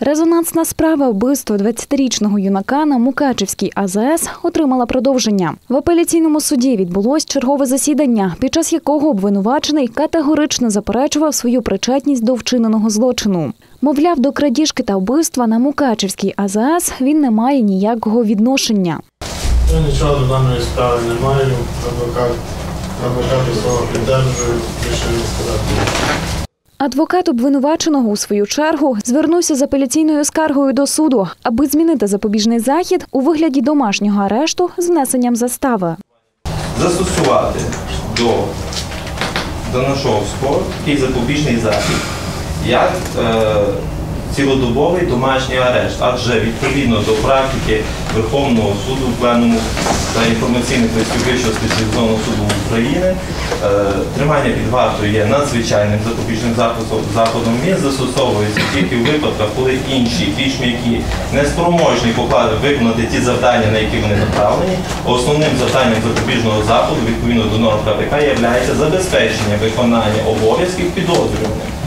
Резонансна справа вбивства 20-річного юнака на Мукачівській АЗС отримала продовження. В апеляційному суді відбулось чергове засідання, під час якого обвинувачений категорично заперечував свою причетність до вчиненого злочину. Мовляв, до крадіжки та вбивства на Мукачівській АЗС він не має ніякого відношення. Нічого до даної справи не маю. Адвокат, адвокати слова підтверджують, більше сказати. Адвокат обвинуваченого у свою чергу звернувся з апеляційною скаргою до суду, аби змінити запобіжний захід у вигляді домашнього арешту з внесенням застави. застосувати до, до нашого спору такий запобіжний захід, як е, цілодобовий домашній арешт, адже відповідно до практики Верховного суду, пленуму та інформаційних листів Вищого спеціалізованого суду України, е, тримання під вартою є надзвичайним запобіжним заходом. Він застосовується тільки в випадках, коли інші, більш м'які, неспроможні поклади виконати ті завдання, на які вони направлені. Основним завданням запобіжного заходу відповідно до норм КПК є забезпечення виконання обов'язків підозрюваним.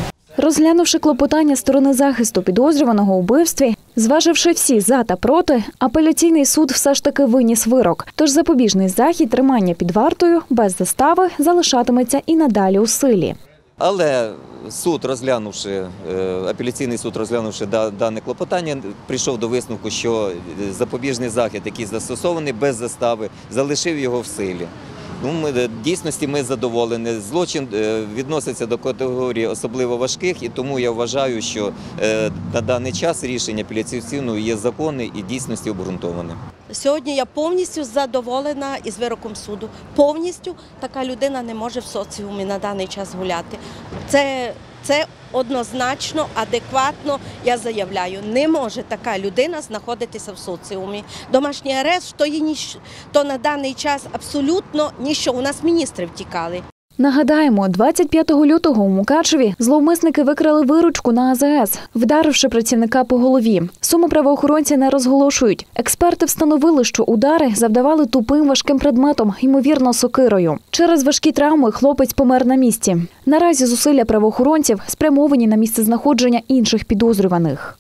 Розглянувши клопотання сторони захисту підозрюваного у вбивстві, зваживши всі за та проти, апеляційний суд все ж таки виніс вирок. Тож запобіжний захід тримання під вартою без застави залишатиметься і надалі у силі. Але суд, розглянувши е, апеляційний суд, розглянувши да- дане клопотання, прийшов до висновку, що запобіжний захід, який застосований без застави, залишив його в силі. Ну, ми, е, в дійсності ми задоволені. Злочин е, відноситься до категорії особливо важких, і тому я вважаю, що е, на даний час рішення апеляційного є законне і дійсності обґрунтоване. Сьогодні я повністю задоволена із вироком суду. Повністю така людина не може в соціумі на даний час гуляти. Це, це однозначно, адекватно. Я заявляю, не може така людина знаходитися в соціумі. Домашній арешт то, є ніч, то на даний час абсолютно ніщо. У нас міністри втікали. Нагадаємо, 25 лютого у Мукачеві зловмисники викрали виручку на АЗС, вдаривши працівника по голові. Суму правоохоронці не розголошують. Експерти встановили, що удари завдавали тупим важким предметом, ймовірно, сокирою. Через важкі травми хлопець помер на місці. Наразі зусилля правоохоронців спрямовані на місце знаходження інших підозрюваних.